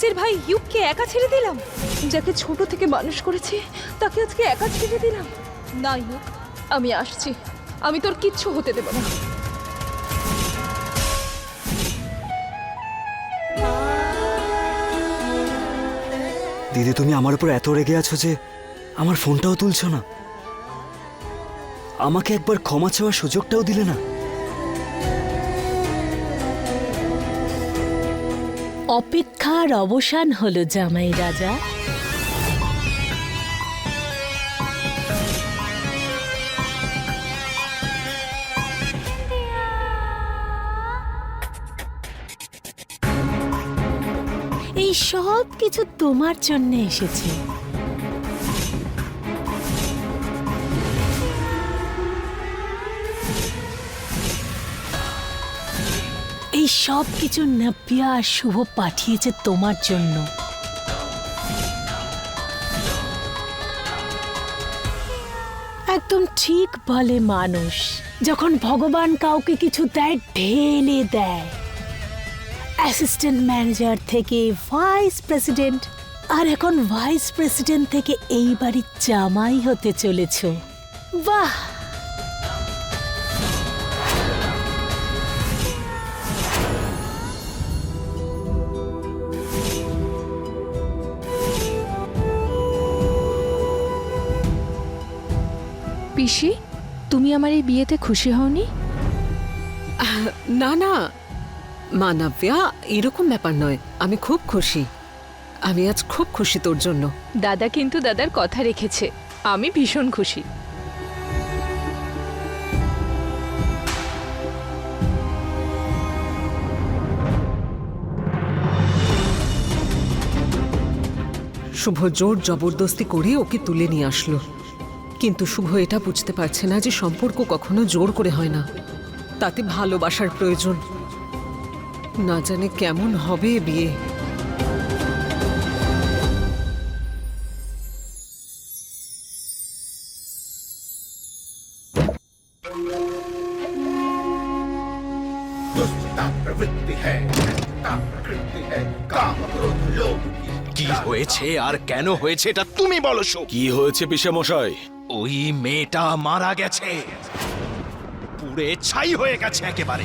নিজের ভাই ইউককে একা ছেড়ে দিলাম। যাকে ছোট থেকে মানুষ করেছি, তাকে আজকে একা ছেড়ে দিলাম। না, ইউক, আমি আসছি। আমি তোর কিচ্ছু হতে দেব না। দিদি, তুমি আমার উপর এত রেগে আছো যে আমার ফোনটাও তুলছো না। আমাকে একবার ক্ষমা চাওয়ার সুযোগটাও দিলে না। অপেক্ষার অবসান হলো জামাই রাজা। এই সব কিছু তোমার জন্য এসেছে। সব কিছু নব্বিয়া আর শুভ পাঠিয়েছে তোমার জন্য। একদম ঠিক বলে মানুষ, যখন ভগবান কাউকে কিছু দেয়, ঢেলে দেয়। অ্যাসিস্ট্যান্ট ম্যানেজার থেকে ভাইস প্রেসিডেন্ট আর এখন ভাইস প্রেসিডেন্ট থেকে এই বাড়ির জামাই হতে চলেছ। বাহ! পিসি তুমি আমার এই বিয়েতে খুশি হওনি? না না। মানব্যা এরকম ব্যাপার নয়। আমি খুব খুশি। আমি আজ খুব খুশি তোর জন্য। দাদা কিন্তু দাদার কথা রেখেছে। আমি ভীষণ খুশি। শুভ জোর জবরদস্তি করে ওকে তুলে নিয়ে আসলো। কিন্তু শুভ এটা বুঝতে পারছে না যে সম্পর্ক কখনো জোর করে হয় না। তাতে ভালোবাসার প্রয়োজন। না জানে কেমন হবে বিয়ে। কি হয়েছে আর কেন হয়েছে এটা তুমি বলো কি হয়েছে পিসে মশাই ওই মেয়েটা মারা গেছে। পুড়ে ছাই হয়ে গেছে একেবারে।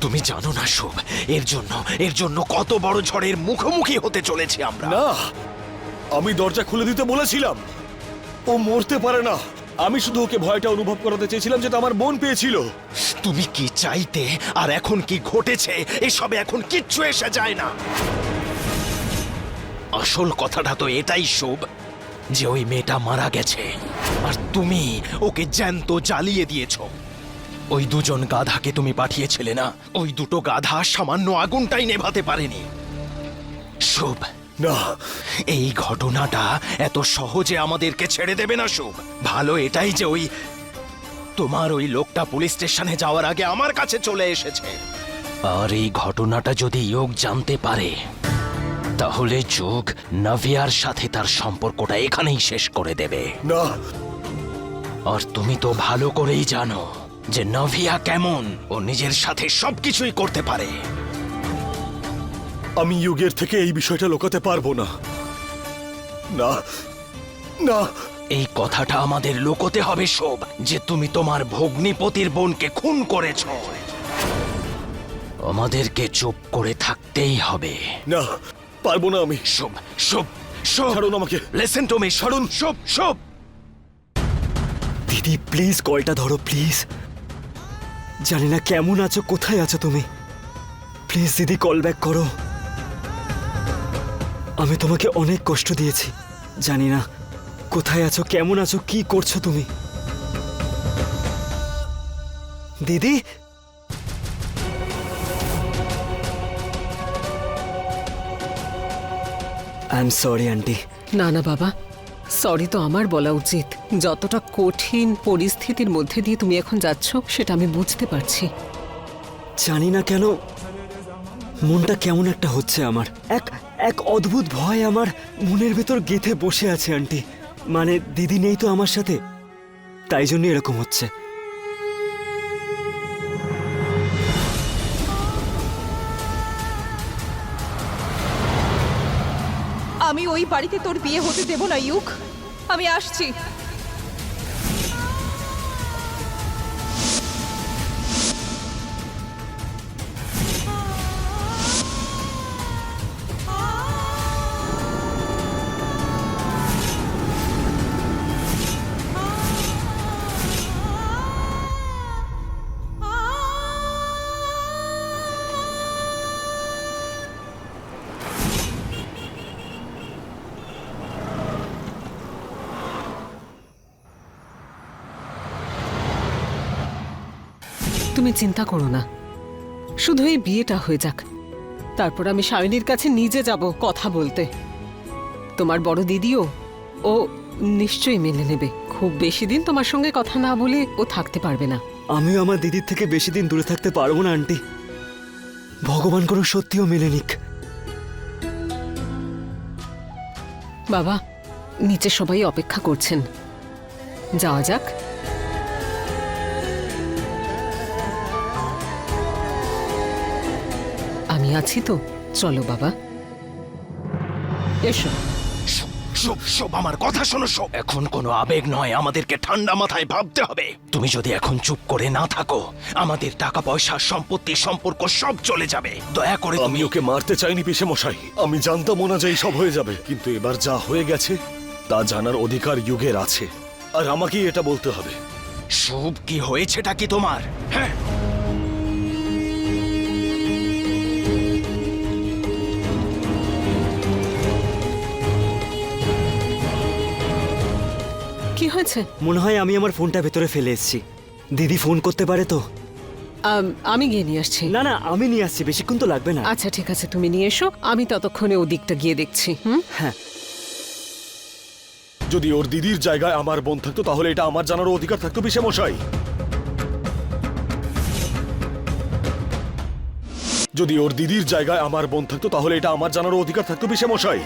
তুমি জানো না শুভ এর জন্য এর জন্য কত বড় ঝড়ের মুখোমুখি হতে চলেছি আমরা। না আমি দরজা খুলে দিতে বলেছিলাম। ও মরতে পারে না। আমি শুধু ওকে ভয়টা অনুভব করাতে চেয়েছিলাম যেটা আমার বোন পেয়েছিল। তুমি কি চাইতে আর এখন কি ঘটেছে এসবে এখন কিচ্ছু এসে যায় না। আসল কথাটা তো এটাই শুভ। যে ওই মেয়েটা মারা গেছে। আর তুমি ওকে জ্যান্ত জ্বালিয়ে দিয়েছ। ওই দুজন গাধাকে তুমি পাঠিয়েছিলে না? ওই দুটো গাধা সামান্য আগুনটাই নেভাতে পারেনি। শুভ। না। এই ঘটনাটা এত সহজে আমাদেরকে ছেড়ে দেবে না শুভ। ভালো এটাই যে ওই তোমার ওই লোকটা পুলিশ স্টেশনে যাওয়ার আগে আমার কাছে চলে এসেছে। আর এই ঘটনাটা যদি যোগ জানতে পারে তাহলে যোগ নাভিয়ার সাথে তার সম্পর্কটা এখানেই শেষ করে দেবে। না। আর তুমি তো ভালো করেই জানো যে নাভিয়া কেমন ও নিজের সাথে সবকিছুই করতে পারে। আমি যুগের থেকে এই বিষয়টা লোকাতে পারব না। না। না। এই কথাটা আমাদের লোকোতে হবে সব যে তুমি তোমার ভগ্নিপতির বোনকে খুন করেছ। আমাদেরকে চুপ করে থাকতেই হবে। না। পারব না আমি। শুভ শুভ শুভ ছাড়ুন আমাকে। লিসেন টু মি ছাড়ুন শুভ শুভ দিদি প্লিজ কলটা ধরো প্লিজ জানি না কেমন আছো কোথায় আছো তুমি। প্লিজ দিদি কল ব্যাক করো। আমি তোমাকে অনেক কষ্ট দিয়েছি। জানি না কোথায় আছো কেমন আছো কি করছ তুমি। দিদি আই এম সরি আন্টি না না বাবা। সরি তো আমার বলা উচিত। যতটা কঠিন পরিস্থিতির মধ্যে দিয়ে তুমি এখন যাচ্ছ সেটা আমি বুঝতে পারছি। জানি না কেন মনটা কেমন একটা হচ্ছে আমার। এক এক অদ্ভুত ভয় আমার মনের ভেতর গেথে বসে আছে আন্টি মানে দিদি নেই তো আমার সাথে তাই জন্য এরকম হচ্ছে। ওই বাড়িতে তোর বিয়ে হতে দেব না ইউক। আমি আসছি। তুমি চিন্তা করো না। শুধু এই বিয়েটা হয়ে যাক। তারপর আমি সায়নীর কাছে নিজে যাব কথা বলতে। তোমার বড় দিদিও ও নিশ্চয়ই মেনে নেবে। খুব বেশি দিন তোমার সঙ্গে কথা না বলে ও থাকতে পারবে না। আমিও আমার দিদির থেকে বেশি দিন দূরে থাকতে পারব না আন্টি। ভগবান কোনো সত্যিও মেনে নিক। বাবা নিচে সবাই অপেক্ষা করছেন। যাওয়া যাক। আছি তো। চলো বাবা। এসো। শুভ শুভ আমার কথা শোনো শুভ এখন কোনো আবেগ নয় আমাদেরকে ঠান্ডা মাথায় ভাবতে হবে। তুমি যদি এখন চুপ করে না থাকো আমাদের টাকা পয়সা সম্পত্তি সম্পর্ক সব চলে যাবে। দয়া করে আমি ওকে মারতে চাইনি পিসে মশাই। আমি জানতাম ওনা যে সব হয়ে যাবে। কিন্তু এবার যা হয়ে গেছে তা জানার অধিকার যুগের আছে। আর আমাকেই এটা বলতে হবে। শুভ কি হয়েছেটা কি তোমার? হ্যাঁ হয়েছে? মনে হয় আমি আমার ফোনটা ভেতরে ফেলে এসেছি। দিদি ফোন করতে পারে তো? আম, আমি গিয়ে নিয়ে আসছি। না না আমি নিয়ে আসছি বেশিক্ষণ তো লাগবে না। আচ্ছা ঠিক আছে তুমি নিয়ে এসো আমি ততক্ষণে ওদিকটা গিয়ে দেখছি হুম? হ্যাঁ। যদি ওর দিদির জায়গায় আমার বোন থাকতো তাহলে এটা আমার জানার অধিকার থাকতো পিসে মশাই যদি ওর দিদির জায়গায় আমার বোন থাকতো তাহলে এটা আমার জানার অধিকার থাকতো পিসে মশাই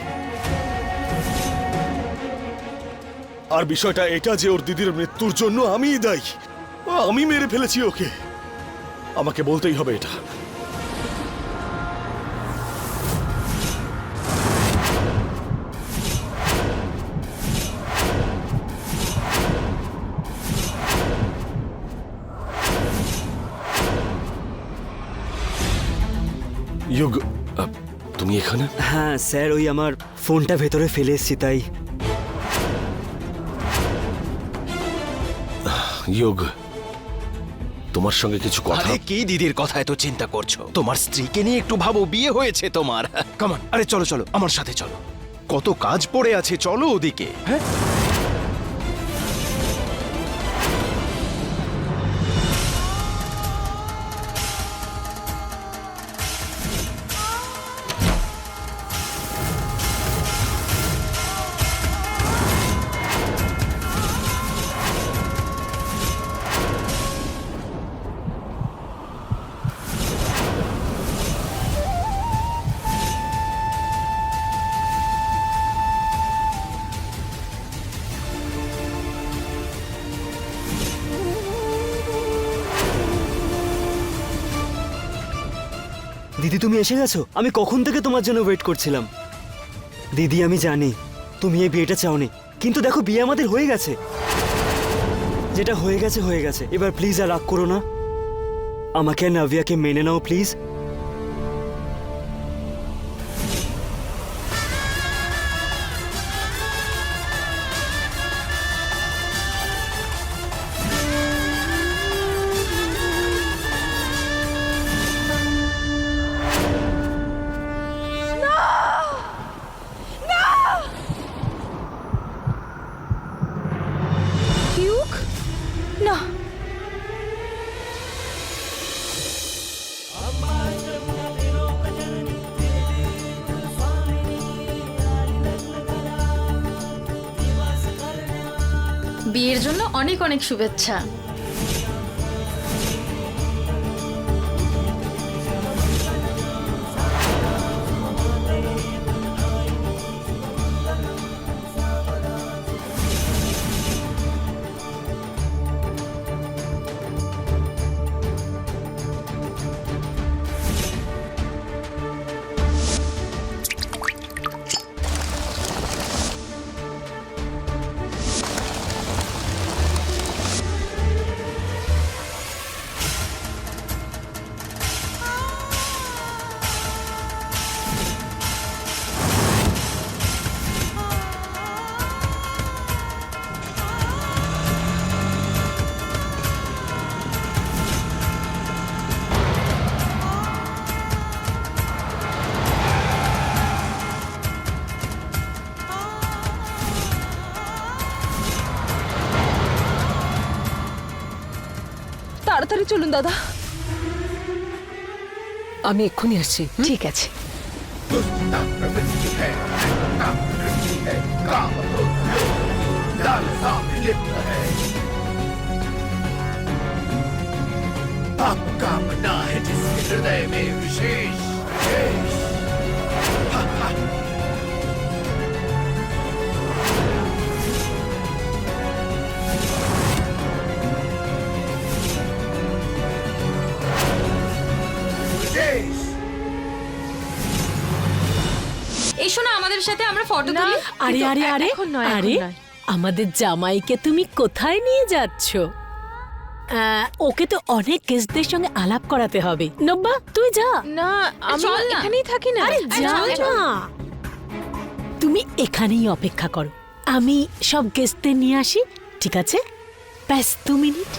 আর বিষয়টা এটা যে ওর দিদির মৃত্যুর জন্য আমিই দায়ী। আমি মেরে ফেলেছি ওকে। আমাকে বলতেই হবে এটা। তুমি এখানে? হ্যাঁ স্যার, ওই আমার ফোনটা ভেতরে ফেলে এসছি, তাই ইয়োগ তোমার সঙ্গে কিছু কথা? আরে কি দিদির কথা এত চিন্তা করছ? তোমার স্ত্রীকে নিয়ে একটু ভাবো বিয়ে হয়েছে তোমার। কামান আরে চলো চলো আমার সাথে চলো। কত কাজ পড়ে আছে চলো ওদিকে। হ্যাঁ? দিদি তুমি এসে গেছো? আমি কখন থেকে তোমার জন্য ওয়েট করছিলাম। দিদি, আমি জানি, তুমি এই বিয়েটা চাওনি, কিন্তু দেখো বিয়ে আমাদের হয়ে গেছে। যেটা হয়ে গেছে হয়ে গেছে। এবার প্লিজ আর রাগ করো না। আমাকে আর নাভিয়াকে মেনে নাও প্লিজ জন্য অনেক অনেক শুভেচ্ছা। তাড়াতাড়ি চলুন দাদা আমি এক্ষুনি আসছি হুম? ঠিক আছে दुष्टता प्रवृत्ति है काम प्रवृत्ति है काम क्रोध लोभ लालसा में लिप्त है पाप कामना है जिसके हृदय में विशेष শেষ এসো না আমাদের সাথে আমরা ফটো তুলি। আরে আরে আরে এখন নয় আরে আমাদের জামাইকে তুমি কোথায় নিয়ে যাচ্ছ? ওকে তো অনেক গেস্টদের সঙ্গে আলাপ করাতে হবে। নব্বা তুই যা। না আমি চল এখানেই থাকি না। আরে যা না। তুমি এখানেই অপেক্ষা করো। আমি সব গেস্টদের নিয়ে আসি ঠিক আছে? ব্যাস দু মিনিট।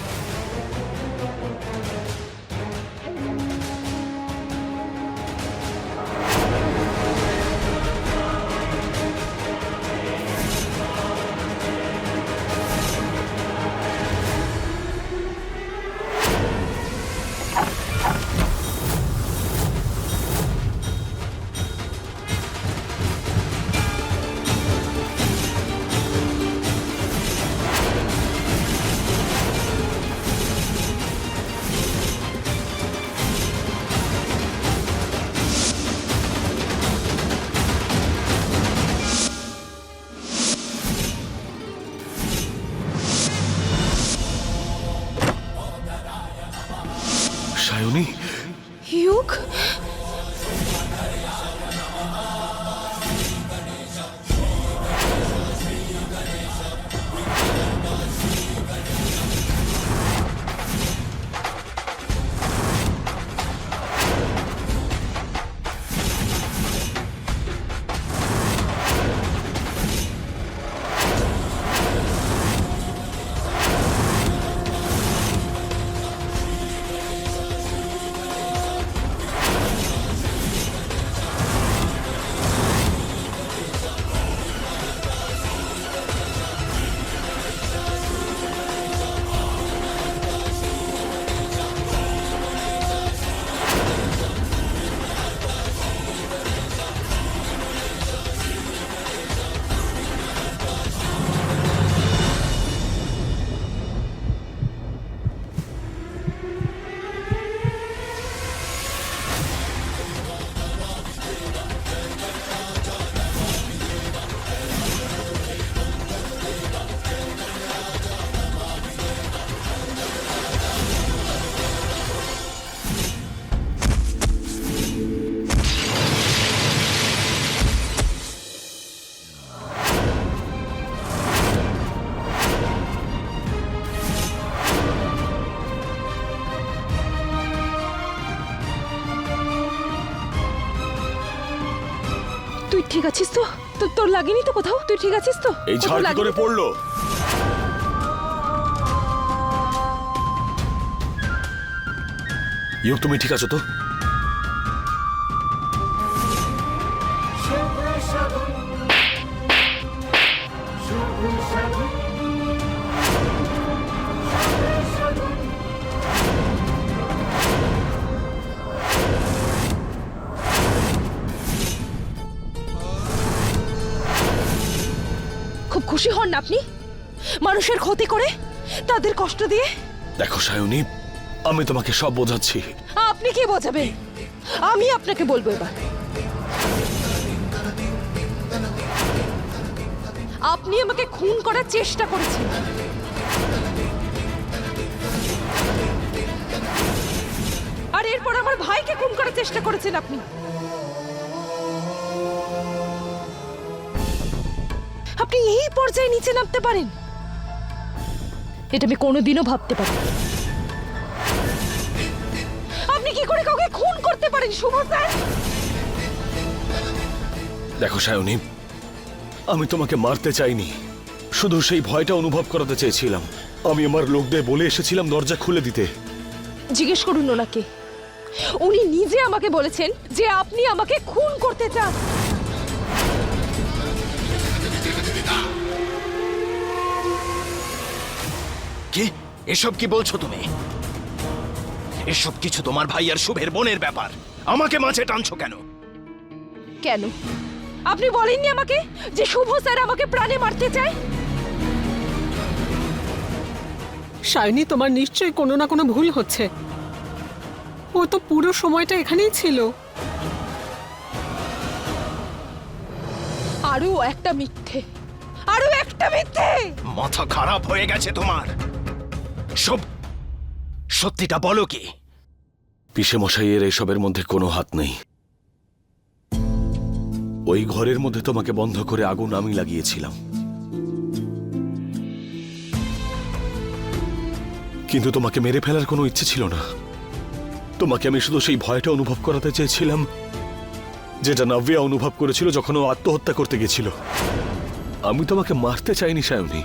লাগেনি তো কোথাও? তুই ঠিক আছিস তো? এই ঝাড় কি করে পড়ল? ইউক তুমি ঠিক আছো তো? আপনি? মানুষের ক্ষতি করে? তাদের কষ্ট দিয়ে? দেখো সায়নী আমি তোমাকে সব বোঝাচ্ছি। আপনি কি বোঝাবেন আমি আপনাকে বলব এবার। আপনি আমাকে খুন করার চেষ্টা করেছেন। আর এরপর আমার ভাইকে খুন করার চেষ্টা করেছেন আপনি। আপনি এই পর্যায়ে নিচে নামতে পারেন। এটা আমি কোনোদিনও ভাবতে পারি আপনি কি করে কাউকে খুন করতে পারেন শুভ স্যার? দেখো সায়নী আমি তোমাকে মারতে চাইনি। শুধু সেই ভয়টা অনুভব করাতে চেয়েছিলাম। আমি আমার লোকদের বলে এসেছিলাম দরজা খুলে দিতে। জিজ্ঞেস করুন ওনাকে। উনি নিজে আমাকে বলেছেন যে আপনি আমাকে খুন করতে চান। কি? এসব কি বলছো তুমি? এসব কিছু তোমার ভাই আর শুভের বোনের ব্যাপার। আমাকে মাঝে টানছো কেন? কেন? আপনি বলেননি আমাকে যে শুভ স্যার আমাকে প্রাণে মারতে চায়? সায়নী তোমার নিশ্চয়ই কোনো না কোনো ভুল হচ্ছে। ও তো পুরো সময়টা এখানেই ছিল। আরও একটা মিথ্যে। আরও একটা মিথ্যে! মাথা খারাপ হয়ে গেছে তোমার। সব সত্যিটা বলো কি? পিসে মশাইয়ের এসবের মধ্যে কোনো হাত নেই। ওই ঘরের মধ্যে তোমাকে বন্ধ করে আগুন আমি লাগিয়েছিলাম। কিন্তু তোমাকে মেরে ফেলার কোনো ইচ্ছে ছিল না। তোমাকে আমি শুধু সেই ভয়টা অনুভব করাতে চেয়েছিলাম, যেটা নাভিয়া অনুভব করেছিল যখন ও আত্মহত্যা করতে গেছিল। আমি তোমাকে মারতে চাইনি, সায়নী।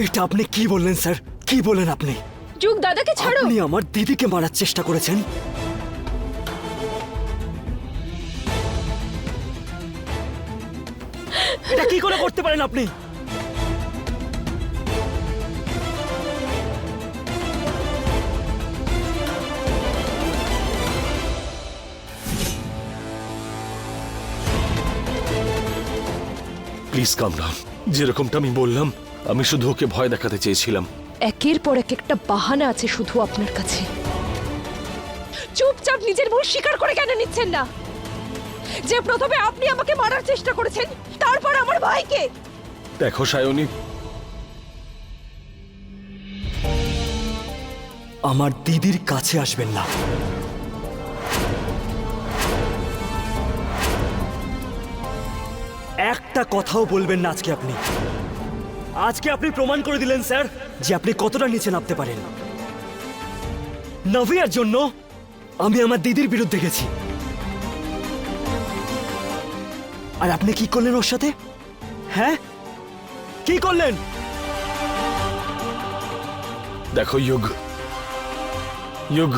এটা আপনি কি বললেন স্যার? কি বলেন আপনি? যুগ দাদাকে ছাড়ো। আপনি আমার দিদিকে মারার চেষ্টা করেছেন। এটা কি করে করতে পারেন আপনি? প্লিজ কাম ডাউন যেরকমটা আমি বললাম আমি শুধু ওকে ভয় দেখাতে চেয়েছিলাম। একের পর এক একটা বাহানা আছে শুধু আপনার কাছে। চুপচাপ নিজের ভুল স্বীকার করে কেন নিচ্ছেন না? যে প্রথমে আপনি আমাকে মারার চেষ্টা করেছেন তারপর আমার ভাইকে। দেখো সায়নী। আমার দিদির কাছে আসবেন না। একটা কথাও বলবেন না আজকে আপনি। আজকে আপনি প্রমাণ করে দিলেন, স্যার, যে আপনি কতটা নিচে নামতে পারেন। নভিয়ার জন্য আমি আমার দিদির বিরুদ্ধে গেছি। আর আপনি কি করলেন ওর সাথে? হ্যাঁ? কি করলেন? দেখো, ইয়োগ। ইয়োগ,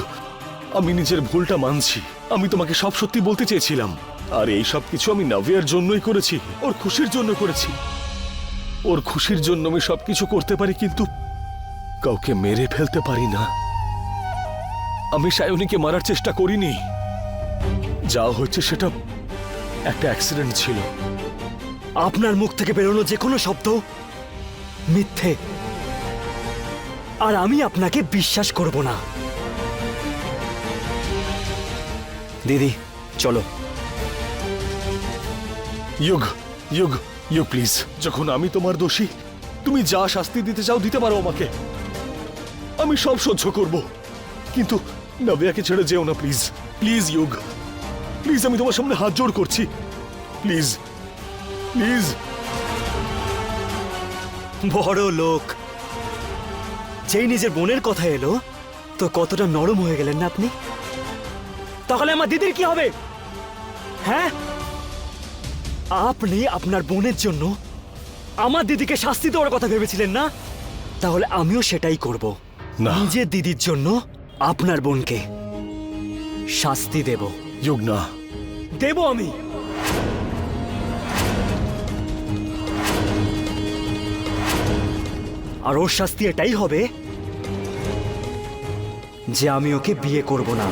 আমি নিজের ভুলটা মানছি। আমি তোমাকে সব সত্যি বলতে চেয়েছিলাম। আর এই সব কিছু আমি নাভিয়ার জন্যই করেছি, ওর খুশির জন্য করেছি। ওর খুশির জন্য আমি সবকিছু করতে পারি, কিন্তু কাউকে মেরে ফেলতে পারি না। আমি সায়নীকে মারার চেষ্টা করিনি। যা হচ্ছে সেটা একটা অ্যাক্সিডেন্ট ছিল। আপনার মুখ থেকে বেরোনো যে কোনো শব্দ মিথ্যে। আর আমি আপনাকে বিশ্বাস করব না। দিদি, চলো। ইয়োগ ইয়োগ ইয়োগ প্লিজ। যখন আমি তোমার দোষী, তুমি যা শাস্তি দিতে চাও দিতে পারো আমাকে। আমি সব সহ্য করব। কিন্তু নবিয়াকে ছেড়ে যেও না, প্লিজ। Please, yoke. প্লিজ, আমি তোমার সামনে হাত জোড় করছি। প্লিজ। প্লিজ। বড় লোক। যেই নিজের বোনের কথা এলো, তো কতটা নরম হয়ে গেলেন না আপনি? তাহলে আমার দিদির কি হবে? হ্যাঁ? আপনি আপনার বোনের জন্য আমার দিদিকে শাস্তি দেওয়ার কথা ভেবেছিলেন না? তাহলে আমিও সেটাই করব। না। নিজের দিদির জন্য আপনার বোনকে শাস্তি দেব। ইয়োগ না দেব আমি। আর ওর শাস্তি এটাই হবে যে আমি ওকে বিয়ে করব না।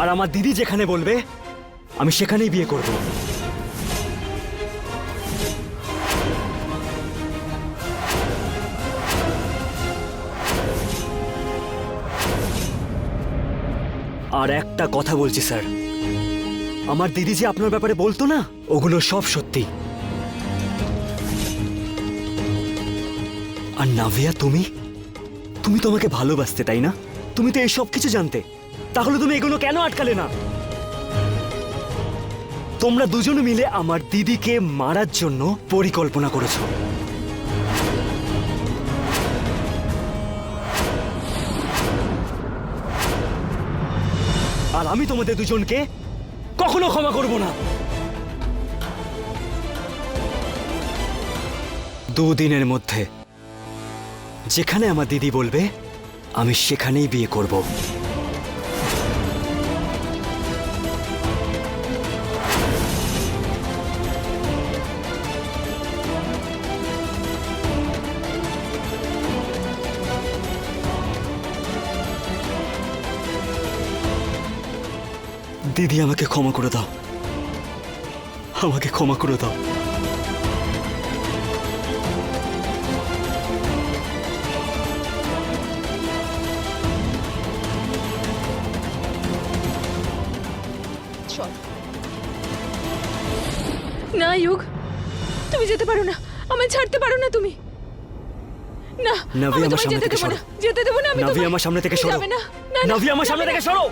আর আমার দিদি যেখানে বলবে, আমি সেখানেই বিয়ে করব। আর একটা কথা বলছি, স্যার। আমার দিদি যে আপনার ব্যাপারে বলতো না, ওগুলো সব সত্যি। আর নাভিয়া, তুমি? তুমি তো আমাকে ভালোবাসতে, তাই না? তুমি তো এই সব কিছু জানতে। তাহলে তুমি এগুলো কেন আটকালে না? তোমরা দুজনে মিলে আমার দিদিকে মারার জন্য পরিকল্পনা করেছ। আর আমি তোমাদের দুজনকে কখনো ক্ষমা করব না। দুদিনের মধ্যে যেখানে আমার দিদি বলবে, আমি সেখানেই বিয়ে করব। দিদি আমাকে ক্ষমা করে দাও। আমাকে ক্ষমা করে দাও। না ইউক তুমি যেতে পারো না। আমায় ছাড়তে পারো না তুমি। না নাভি আমি আমার সামনে থেকে সরো। যেতে দেবো না আমি নাভি আমার সামনে থেকে সরো। না। নাভি আমার সামনে থেকে। সরো।